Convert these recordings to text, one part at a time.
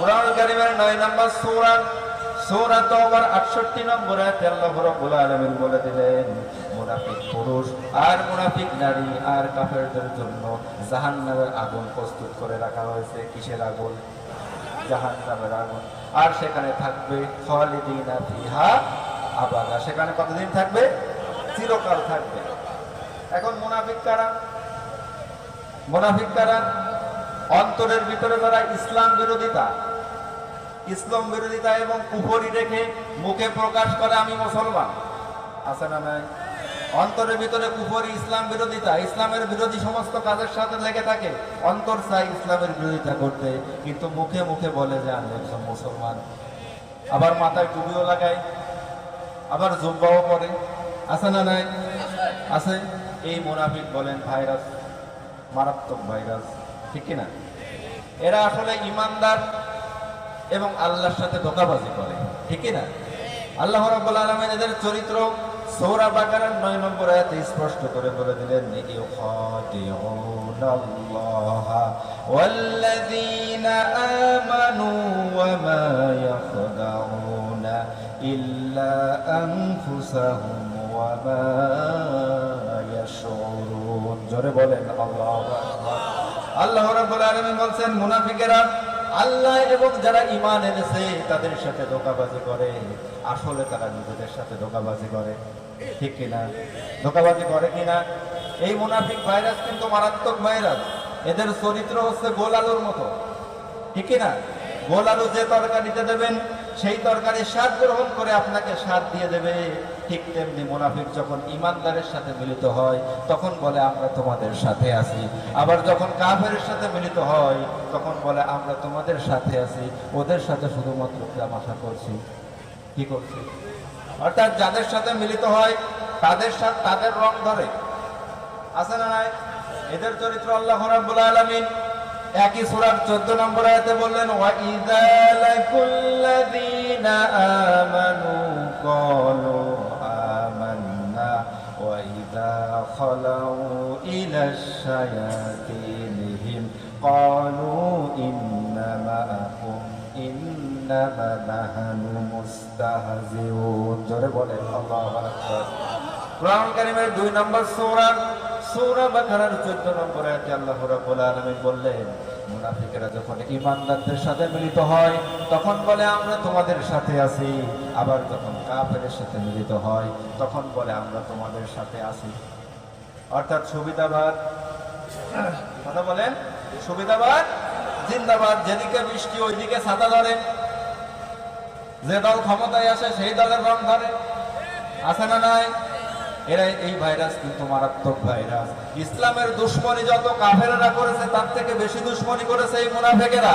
কোরআন কারিমের নয় নম্বর সূরা সূরা তওবার 68 নম্বর আয়াতে আল্লাহ রাব্বুল আলামিন বলে দিলেন মুনাফিক পুরুষ আর জন্য আগুন প্রস্তুত করে রাখা হয়েছে কিসের আগুন জাহান্নামের আগুন আর সেখানে থাকবে আবাদা সেখানে কতদিন থাকবে চিরকাল থাকবে এখন মুনাফিক কারা? মুনাফিক কারা? অন্তরের ভিতরে যারা ইসলাম বিরোধিতা ইসলাম বিরোধিতা এবং কুফরি রেখে মুখে প্রকাশ করে আমি মুসলমান। আছে না নাই? অন্তরের ভিতরে কুফরি, ইসলাম বিরোধিতা, ইসলামের বিরোধী সমস্ত কাজের সাথে লেগে থাকে। অন্তর চাই ইসলামের বিরোধিতা করতে, কিন্তু মুখে মুখে বলে যে আমি একজন মুসলমান। আবার মাথায় টুপিও লাগায়, আবার জুব্বাও পরে। আছে না নাই? আছে। এই মুনাফিক বলেন ভাইরাস, মারাত্মক ভাইরাস, ঠিক কি না এরা আসলে ইমানদার এবং আল্লাহর সাথে ধোকাবাজি করে। ঠিক না আল্লাহ রাব্বুল আলামিন এদের চরিত্র সূরা বাকারার 9 নম্বর আয়াতে স্পষ্ট করে বলে দিলেন ইউখাদিউনাল্লাহ ওয়াল্লাযীনা আমানু জোরে বলেন, আল্লাহু আল্লাহ রাব্বুল আলামিন বলছেন, মুনাফিকেরা আল্লাহ এবং যারা ইমান এনেছে, তাদের সাথে ধোকাবাজি করে। আসলে তারা নিজেদের সাথে ধোকাবাজি করে। ঠিক কিনা? ধোকাবাজি করে কিনা? এই মুনাফিক ভাইরাস কিন্তু মারাত্মক ভাইরাস। এদের চরিত্র হচ্ছে গোল আলুর মতো। ঠিক কিনা? গোল আলু যে তরকারিতে দেবেন সেই তরকারি স্বাদ গ্রহণ করে আপনাকে স্বাদ দিয়ে দেবে। ঠিক তেমনি মুনাফিক যখন ইমানদারের সাথে মিলিত হয়, তখন বলে, আমরা তোমাদের সাথে আছি। আবার যখন কাফের সাথে মিলিত হয়, তখন বলে, আমরা তোমাদের সাথে আছি। ওদের সাথে শুধুমাত্র তামাশা করছি। কি করছি? অর্থাৎ যাদের সাথে মিলিত হয়, তাদের সাথে, তাদের রং ধরে। আছে না এদের চরিত্র আল্লাহ রাব্বুল আলামিন। একই সূরার 14 নম্বর আয়াতে বললেন আমানু ক্বালু আমান্না ওয়া খালাউ ইলা শায়াতিনহিম, ক্বালু ইন্না মাআকুম, ইন্নামা নাহনু মুস্তাহজিউন। জোরে দুই নম্বর সূরা সূরা বাকারার 14 নম্বর আয়াতে আল্লাহ রাব্বুল আলামিন বললেন, মুনাফিকেরা যখন ঈমানদারদের সাথে মিলিত হয়, তখন বলে, আমরা তোমাদের সাথে আছি। আবার যখন কাফেরের সাথে মিলিত হয়, তখন বলে, আমরা তোমাদের সাথে আছি। অর্থাৎ সুবিধাবাদ, কথা বলেন, সুবিধাবাদ, জিন্দাবাদ, যেদিকে বৃষ্টি ওইদিকে ছাতা ধরে। যে দল ক্ষমতায় আসে, সেই দলের রং ধরে। আছে না নাই? এরা এই ভাইরাস, কিন্তু মারাত্মক ভাইরাস। ইসলামের দুশ্মনী যত কাফেরেরা করেছে, তার থেকে বেশি দুশ্মনী করেছে এই মুনাফেকেরা।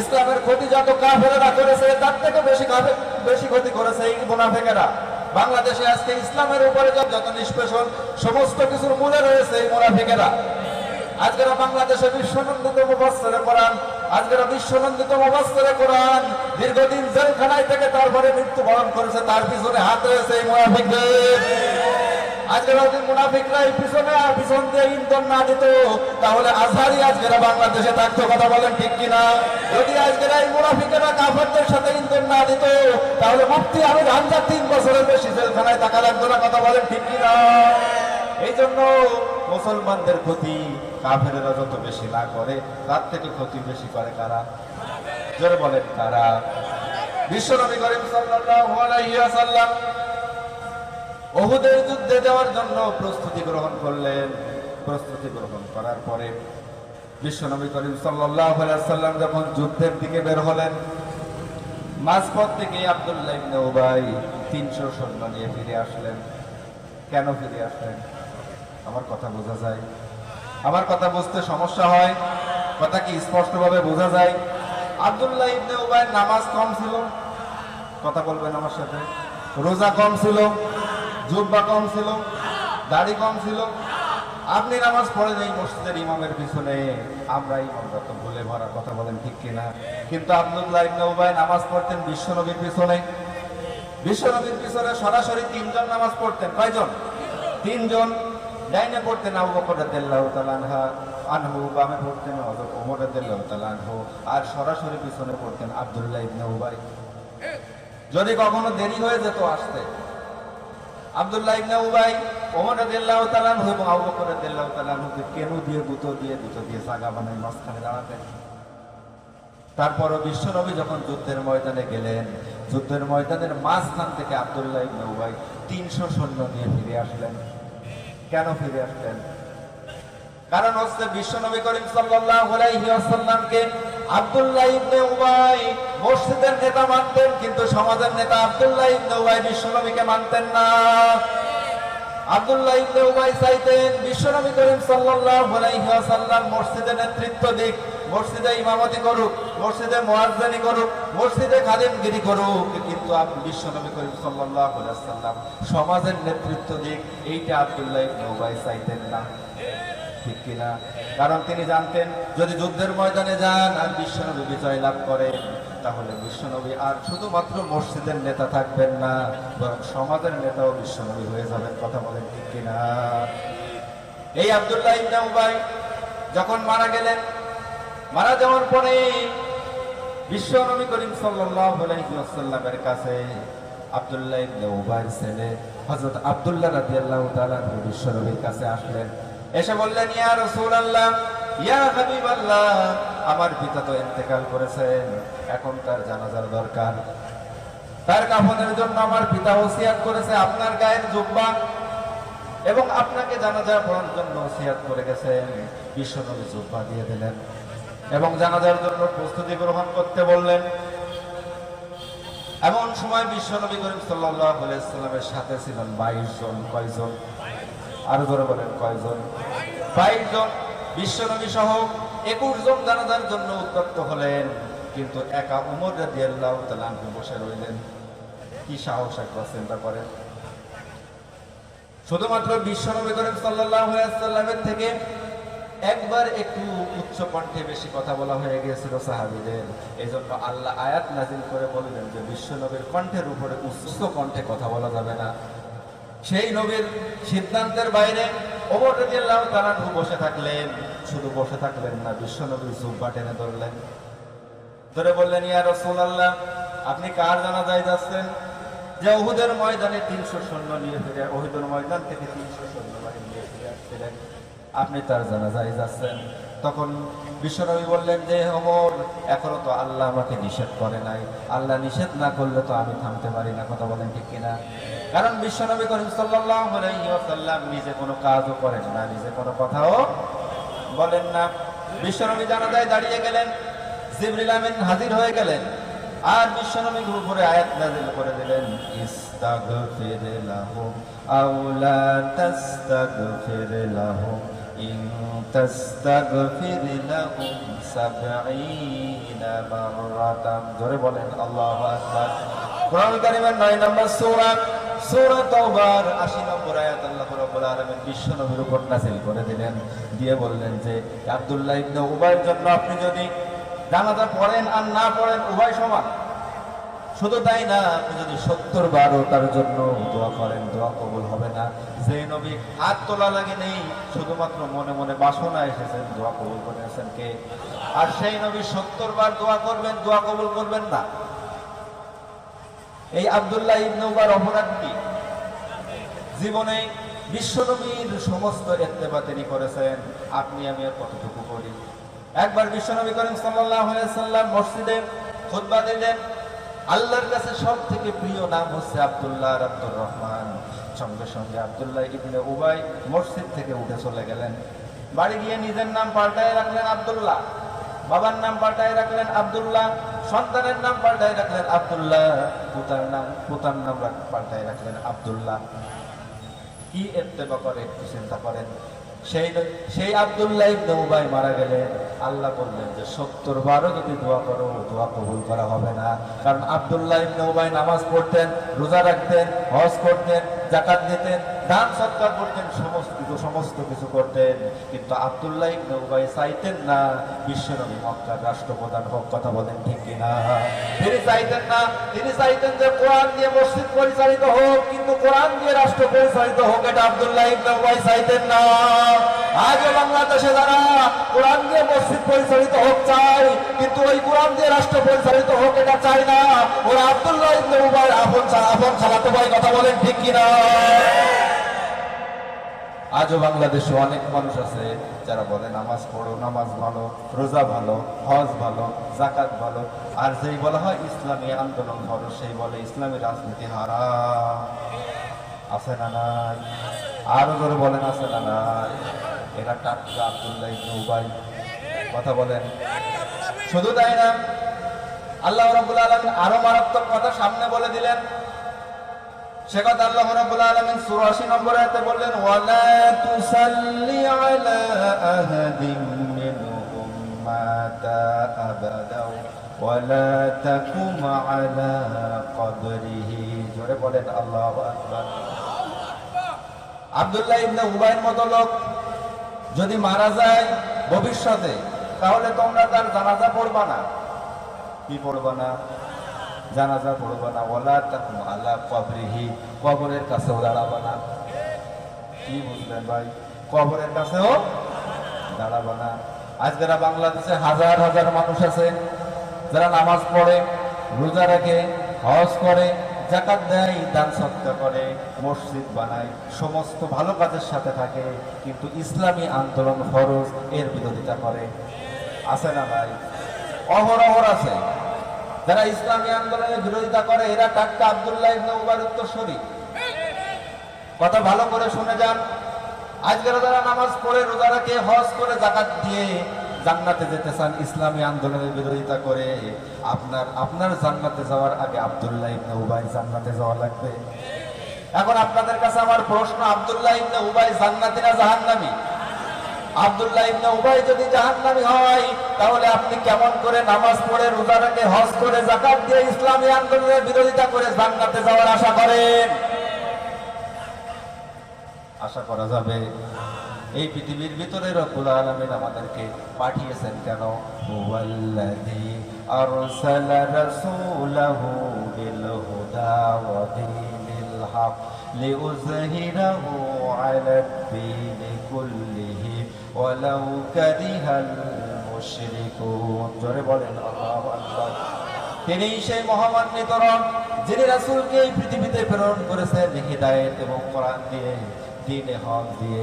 ইসলামের ক্ষতি যত কাফেরেরা করেছে, তার থেকে বেশি বেশি ক্ষতি করেছে এই মুনাফেকেরা। বাংলাদেশে আজকে ইসলামের উপরে যত নিষ্পেষণ, সমস্ত কিছুর মূলে রয়েছে এই মুনাফিকেরা। আজকের বাংলাদেশে বিশ্বনন্দিত মুবাস্তরে কোরআন, আজকের বিশ্বনন্দিত মুবাস্তরে কোরআন, দীর্ঘদিন জেলখানায় থেকে তারপরে মৃত্যুবরণ করেছে, তার পিছনে হাত রয়েছে এই মুনাফিকদের। আজকের ওদের মুনাফিকরা এই পিছনে আর পিছন দিয়ে ইন্ধন না দিত। তাহলে আজহারি আজকেরা বাংলাদেশে থাকতো, কথা বলেন ঠিক কিনা? যদি আজকের এই মুনাফিকেরা কাফেরদের সাথে ইন্ধন না দিত, তাহলে মুক্তি আমি হামজা তিন বছরের বেশি জেলখানায় থাকা লাগতো না, কথা বলেন ঠিক কিনা? এই জন্য মুসলমানদের ক্ষতি কাফেরেরা যত বেশি না করে, তার থেকে ক্ষতি বেশি করে কারা? জোরে বলেন কারা? বিশ্বনবী করিম সাল্লাল্লাহু আলাইহি ওহুদের যুদ্ধে যাওয়ার জন্য প্রস্তুতি গ্রহণ করলেন। প্রস্তুতি গ্রহণ করার পরে বিশ্বনবী করিম সাল্লাম যখন যুদ্ধের দিকে বের হলেন, মাঝপথ থেকে আব্দুল্লাহ উবাই 300 সৈন্য নিয়ে ফিরে আসলেন। কেন ফিরে আসলেন? আমার কথা বোঝা যায়। আমার কথা বুঝতে সমস্যা হয়। কথা কি স্পষ্টভাবে বোঝা যায়? আব্দুল্লাহ ইবনে উবাইয়ের নামাজ কম ছিল। কথা বলবেন আমার সাথে? রোজা কম ছিল। জুব্বা কম ছিল, দাড়ি কম ছিল। আপনি নামাজ পড়ে নেই মসজিদের ইমামের পিছনে আমরা ইমামরা তো ভুলে ভরা কথা বলেন ঠিক কিনা? কিন্তু আব্দুল্লাহ ইবনে উবাই নামাজ পড়তেন বিশ্বনবীর পিছনে। বিশ্বনবীর পিছনে সরাসরি তিনজন নামাজ পড়তেন। কয়জন? তিনজন। ডাইনে পড়তেন আবু বকর রাদিয়াল্লাহু তাআলা আনহা, আনহু বামে পড়তেন হযরত ওমর রাদিয়াল্লাহু তাআলা আনহু, আর সরাসরি পিছনে পড়তেন আব্দুল্লাহ ইবনে উবাই। যদি কখনো দেরি হয়ে যেত আসতে তারপরও বিশ্বনবী যখন যুদ্ধের ময়দানে গেলেন, যুদ্ধের ময়দানের মাঝখান থেকে আব্দুল্লাহ ইবনে উবাই তিনশো সৈন্য নিয়ে ফিরে আসলেন। কেন ফিরে আসলেন? কারণ হচ্ছে বিশ্বনবী করিম ওয়াসাল্লামকে আব্দুল্লাহ ইবনে উবাই মসজিদের নেতা মানতেন, কিন্তু সমাজের নেতা আব্দুল্লাহ ইবনে উবাই বিশ্বনবীকে মানতেন না। আব্দুল্লাহ ইবনে চাইতেন বিশ্বনবী করিম সাল্লাল্লাহু আলাইহি মসজিদে নেতৃত্ব দিক, মসজিদে ইমামতি করুক, মসজিদে মুয়াজ্জিনি করুক, মসজিদে খাদেমগিরি করুক, কিন্তু বিশ্বনবী করিম সাল্লাল্লাহু আলাইহি ওয়াসাল্লাম সমাজের নেতৃত্ব দিক, এইটা আব্দুল্লাহ ইবনে চাইতেন না। ঠিক কিনা? কারণ তিনি জানতেন, যদি যুদ্ধের ময়দানে যান, আর বিশ্বনবী বিজয় লাভ করেন। তাহলে বিশ্বনবী আর শুধুমাত্র মসজিদের নেতা থাকবেন না, বরং সমাজের নেতাও বিশ্বনবী হয়ে যাবেন, কথা বলেন ঠিক কিনা? এই আব্দুল্লাহ ইবনে যখন মারা গেলেন, মারা যাওয়ার পরে বিশ্বনবী করিম ওয়াসাল্লামের কাছে আব্দুল্লাহ ইবনে উবাইর ছেলে হযরত আব্দুল্লাহ রাদিয়াল্লাহু তাআলা বিশ্বনবীর কাছে আসলেন। এসে বললেন, ইয়া রাসূলুল্লাহ, ইয়া হাবিবাল্লাহ আমার পিতা তো ইন্তেকাল করেছেন, এখন তার জানাজার দরকার। তার কাফনের জন্য আমার পিতা ওসিয়াত করেছে, আপনার গায়ের জুব্বা। এবং আপনাকে জানাজা পড়ার জন্য ওসিয়াত করে গেছেন, বিশ্বনবী জুব্বা দিয়ে দিলেন। এবং জানাজার জন্য প্রস্তুতি গ্রহণ করতে বললেন। এমন সময় বিশ্বনবী করিম সাল্লামের সাথে ছিলেন 22 জন, কয়জন? আরও ধরে বলেন, কয়জন? 22 জন। বিশ্বনবী সহ 21 জন জানাজার জন্য উত্তপ্ত হলেন, কিন্তু একা উমর তাআলা আনহু বসে রইলেন। কি সাহস একবার চিন্তা করেন। শুধুমাত্র বিশ্বনবী আলাইহি সাল্লামের থেকে একবার একটু উচ্চ কণ্ঠে বেশি কথা বলা হয়ে গিয়েছিল সাহাবীদের। এই জন্য আল্লাহ আয়াত নাজিল করে বললেন যে, বিশ্বনবীর কণ্ঠের উপরে উচ্চ কণ্ঠে কথা বলা যাবে না। সেই নবীর সিদ্ধান্তের বাইরে ওমর রাদিয়াল্লাহু তাআলা আনহু বসে থাকলেন। শুধু বসে থাকলেন না, বিশ্বনবীর জুব্বা টেনে ধরলেন। ধরে বললেন, ইয়া রাসূলুল্লাহ, আপনি কার জানাজায় যাচ্ছেন? যে ওহুদের ময়দানে তিনশো সৈন্য নিয়ে ফিরে ওহুদের ময়দান থেকে তিনশো সৈন্য বাহিনী নিয়ে ফিরে আসছিলেন। আপনি তার জানাজায় যাচ্ছেন। তখন বিশ্বনবী বললেন, যে অমর এখনও তো আল্লাহ আমাকে নিষেধ করে নাই। আল্লাহ নিষেধ না করলে তো আমি থামতে পারি না। কথা বলেন ঠিক কিনা? কারণ বিশ্বনবী করিম আলাইহি নিজে কোনো কাজও করেন না, নিজে কোনো কথাও বলেন না। বিশ্বনবী জানাজায় দাঁড়িয়ে গেলেন, জিবরিল আমিন হাজির হয়ে গেলেন, আর বিশ্বনবীর উপরে আয়াত নাযিল করে দিলেন। ইস্তাগফির লাহুম আও লা তাস্তাগফির লাহুম, ইন তাস্তাগফির লাহুম সাবঈনা মাররাতান। জোরে বলেন, আল্লাহু আকবার। কোরআন কারীমের 9 নম্বর সূরা সূরা তাওবার 80 নম্বর আয়াত আল্লাহ রাব্বুল আলামিন বিশ্বনবীর উপর নাযিল করে দিলেন। দিয়ে বললেন যে, আব্দুল্লাহ ইবনে উবাইর জন্য আপনি যদি জানাজা পড়েন আর না পড়েন, উভয় সমান। শুধু তাই না, আপনি যদি সত্তর বারও তার জন্য দোয়া করেন, দোয়া কবুল হবে না। যে নবী হাত তোলা লাগে নেই শুধুমাত্র মনে মনে বাসনা এসেছেন দোয়া কবুল করেছেন কে? আর সেই নবী সত্তর বার দোয়া করবেন, দোয়া কবুল করবেন না। এই আব্দুল্লাহ ইবনে উবার অপরাধ কি? জীবনে বিশ্বনবীর সমস্ত ইত্তেবা তিনি করেছেন, আপনি আমি আর কতটুকু করি? একবার বিশ্বনবী আলাইহি সাল্লাম মসজিদে খুতবা দিলেন, আল্লাহর কাছে সব থেকে প্রিয় নাম হচ্ছে আব্দুল্লাহ আব্দুর রহমান। সঙ্গে সঙ্গে আব্দুল্লাহ ইবনে উবাই মসজিদ থেকে উঠে চলে গেলেন। বাড়ি গিয়ে নিজের নাম পাল্টায় রাখলেন আব্দুল্লাহ। বাবার নাম পাল্টায় রাখলেন আব্দুল্লাহ। সন্তানের নাম পাল্টায় রাখলেন আব্দুল্লাহ, পুতার নাম পুতার নাম পাল্টায় রাখলেন আব্দুল্লাহ। কি এত্তেবা করে, একটু চিন্তা করেন। সেই সেই আব্দুল্লাহ ইবনে উবাই মারা গেলেন। আল্লাহ বললেন যে, সত্তর বারও যদি দোয়া করো, দোয়া কবুল করা হবে না। কারণ আব্দুল্লাহ ইবনে উবাই নামাজ পড়তেন, রোজা রাখতেন, হজ করতেন জাকাত দিতেন, দান সৎকার করতেন, সমস্ত কিছু সমস্ত কিছু করতেন। কিন্তু আব্দুল্লাহ ইবনে উবাই চাইতেন না, বিশ্বনবী মক্কার রাষ্ট্রপ্রধান হোক, কথা বলেন ঠিক কিনা? তিনি চাইতেন না, তিনি চাইতেন যে কোরআন দিয়ে মসজিদ পরিচালিত হোক, কিন্তু কোরআন দিয়ে রাষ্ট্র পরিচালিত হোক, এটা আব্দুল্লাহ ইবনে উবাই চাইতেন না। আজও বাংলাদেশে যারা কোরআন দিয়ে মসজিদ পরিচালিত হোক চাই কিন্তু ওই কোরআন দিয়ে রাষ্ট্র পরিচালিত হোক, এটা চাই না। ওরা আব্দুল্লাহ ইবনে উবাই আপন আপন খালাতো ভাই কথা বলেন ঠিক কিনা? আজও বাংলাদেশে অনেক মানুষ আছে যারা বলে, নামাজ পড়ো, নামাজ ভালো, রোজা ভালো, হজ ভালো জাকাত ভালো। আর যেই বলা হয় ইসলামী আন্দোলন ভালো সেই বলে ইসলামী রাজনীতি হারা আছে না নাই? আরও জোরে বলেন, আছে না নাই? এরা টাটকা আব্দুল্লাহ ইবনে উবাই। কথা বলেন। শুধু তাই না, আল্লাহ রাব্বুল আলামিন আরও মারাত্মক কথা সামনে বলে দিলেন। আলামিন সূরা 80 নম্বর আয়াতে বললেন তুসাল্লি আলা ওয়ালা আলা জোরে আব্দুল্লাহ যদি মারা যায় ভবিষ্যতে, তাহলে তোমরা তার জানাজা পড়বা না। কি পড়বা না? জানাজা পড়বা না ওলা তাকুম আলা কবরিহি, কবরের কাছেও দাঁড়াবা না। কি বুঝলেন ভাই? কবরের কাছেও দাঁড়াবা না। আজকেরা বাংলাদেশে হাজার হাজার মানুষ আছে, যারা নামাজ পড়ে, রোজা রাখে, হজ করে জাকাত দেয়, দান সৎকা করে, মসজিদ বানায়, সমস্ত ভালো কাজের সাথে থাকে, কিন্তু ইসলামী আন্দোলন ফরজ, এর বিরোধিতা করে। আছে না ভাই? অহরহর আছে। যারা ইসলামী আন্দোলনের বিরোধিতা করে, এরা টাটকা আব্দুল্লাহ ইবনে উবার উত্তরসূরি কথা ভালো করে শুনে যান। আজকের যারা নামাজ পড়ে, রোজা রাখে, হজ করে জাকাত দিয়ে জান্নাতে যেতে চান, ইসলামী আন্দোলনের বিরোধিতা করে, আপনার আপনার জান্নাতে যাওয়ার আগে আব্দুল্লাহ ইবনে উবাই জান্নাতে যাওয়া লাগবে। এখন আপনাদের কাছে আমার প্রশ্ন, আব্দুল্লাহ ইবনে উবাই জান্নাতি না জাহান্নামী? ইবনে উবাই যদি জাহান্নামী হয়, তাহলে আপনি কেমন করে নামাজ পড়ে রোজা হজ করে যাকাত দিয়ে ইসলামী আন্দোলনের বিরোধিতা করে জান্নাতে যাওয়ার আশা করেন? আশা করা যাবে। এই পৃথিবীর ভিতরে রব্বুল আমাদেরকে পাঠিয়েছেন কেন? হুয়াল্লাযী আরসালা এবং দিয়ে, দিনে হক দিয়ে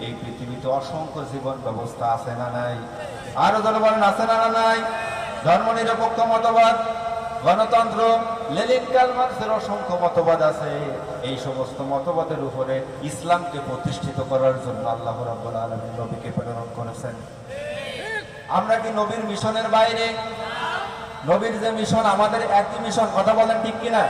এই পৃথিবীতে অসংখ্য জীবন ব্যবস্থা আছে না নাই? আরও বলেন, আছে না না নাই? ধর্মনিরপেক্ষ মতবাদ, গণতন্ত্র লেলিন কালমার্সের অসংখ্য মতবাদ আছে। এই সমস্ত মতবাদের উপরে ইসলামকে প্রতিষ্ঠিত করার জন্য আল্লাহ রাব্বুল আলামিন নবীকে প্রেরণ করেছেন। আমরা কি নবীর মিশনের বাইরে? নবীর যে মিশন, আমাদের একই মিশন, কথা বলেন ঠিক কিনা?